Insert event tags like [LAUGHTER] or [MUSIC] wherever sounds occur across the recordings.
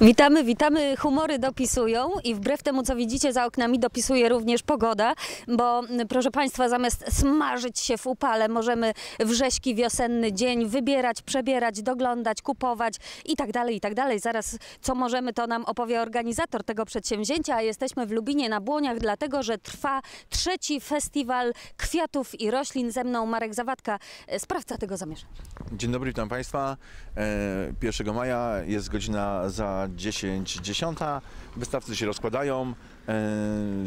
Witamy, witamy. Humory dopisują i wbrew temu, co widzicie za oknami, dopisuje również pogoda, bo proszę Państwa, zamiast smażyć się w upale, możemy w rześki wiosenny dzień wybierać, przebierać, doglądać, kupować i tak dalej, i tak dalej. Zaraz co możemy, to nam opowie organizator tego przedsięwzięcia, a jesteśmy w Lubinie na Błoniach, dlatego, że trwa trzeci festiwal kwiatów i roślin. Ze mną Marek Zawadka, e, sprawca tego zamieszania. Dzień dobry, witam Państwa. E, 1 maja jest godzina za 10.10. Wystawcy się rozkładają, e,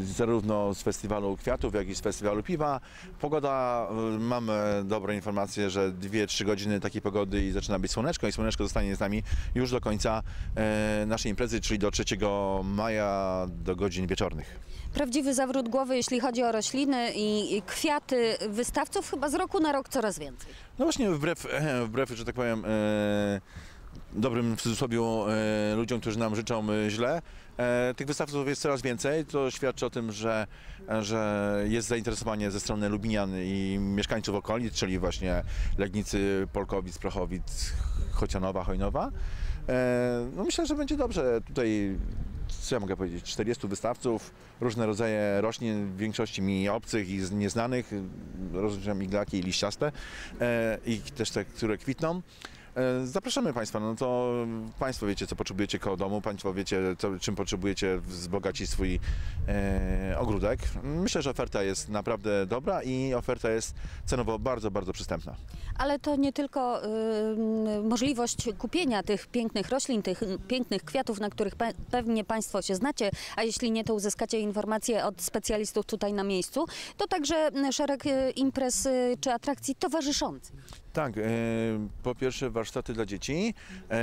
zarówno z festiwalu kwiatów, jak i z festiwalu piwa. Pogoda, e, mamy dobre informacje, że 2-3 godziny takiej pogody i zaczyna być słoneczko i słoneczko zostanie z nami już do końca e, naszej imprezy, czyli do 3 maja do godzin wieczornych. Prawdziwy zawrót głowy, jeśli chodzi o rośliny i kwiaty wystawców, chyba z roku na rok coraz więcej. No właśnie wbrew, e, [CLEARS THROAT] wbrew że tak powiem, e, dobrym w cudzysłowie e, ludziom, którzy nam życzą e, źle, e, tych wystawców jest coraz więcej. To świadczy o tym, że, że jest zainteresowanie ze strony Lubinian i mieszkańców okolic, czyli właśnie Legnicy, Polkowic, Prochowic, Chocianowa, Hojnowa. E, no myślę, że będzie dobrze. Tutaj co ja mogę powiedzieć, 40 wystawców, różne rodzaje roślin, w większości mi obcych i nieznanych, rozróżniam iglaki i liściaste e, i też te, które kwitną. E, Zapraszamy Państwa, no to Państwo wiecie, co potrzebujecie koło domu, Państwo wiecie, co, czym potrzebujecie wzbogacić swój e, ogródek. Myślę, że oferta jest naprawdę dobra i oferta jest cenowo bardzo, bardzo przystępna. Ale to nie tylko y, możliwość kupienia tych pięknych roślin, tych pięknych kwiatów, na których pe- pewnie Państwo się znacie, a jeśli nie, to uzyskacie informacje od specjalistów tutaj na miejscu, to także szereg y, imprez y, czy atrakcji towarzyszących. Tak, e, po pierwsze warsztaty dla dzieci. E,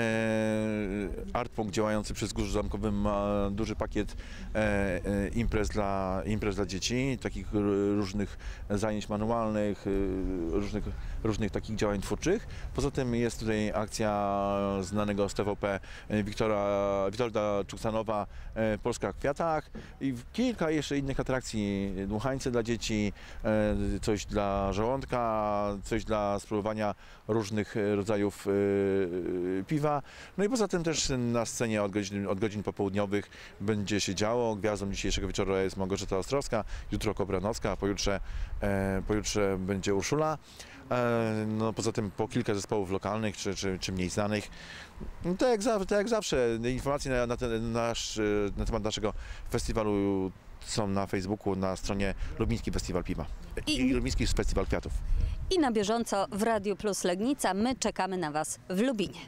Artpunkt działający przy Wzgórzu Zamkowym ma duży pakiet e, e, imprez, dla, imprez dla dzieci, takich różnych zajęć manualnych, e, różnych, różnych takich działań twórczych. Poza tym jest tutaj akcja znanego z TVP Wiktora, Witolda Czuksanowa Polska w kwiatach i kilka jeszcze innych atrakcji, dmuchańce dla dzieci, coś dla żołądka, coś dla spróbowania różnych rodzajów piwa. No i poza tym też na scenie od godzin, od godzin popołudniowych będzie się działo. Gwiazdą dzisiejszego wieczoru jest Małgorzata Ostrowska, jutro Kobranowska, a pojutrze, e, pojutrze będzie Urszula. E, No, poza tym po kilka zespołów lokalnych czy, czy, czy mniej znanych. No, tak, jak za, tak jak zawsze, informacje na, na, ten, nasz, e, na temat naszego festiwalu są na Facebooku, na stronie Lubiński Festiwal Piwa I- i, i Lubiński Festiwal Kwiatów. I na bieżąco w Radiu Plus Legnica my czekamy na Was w Lubinie.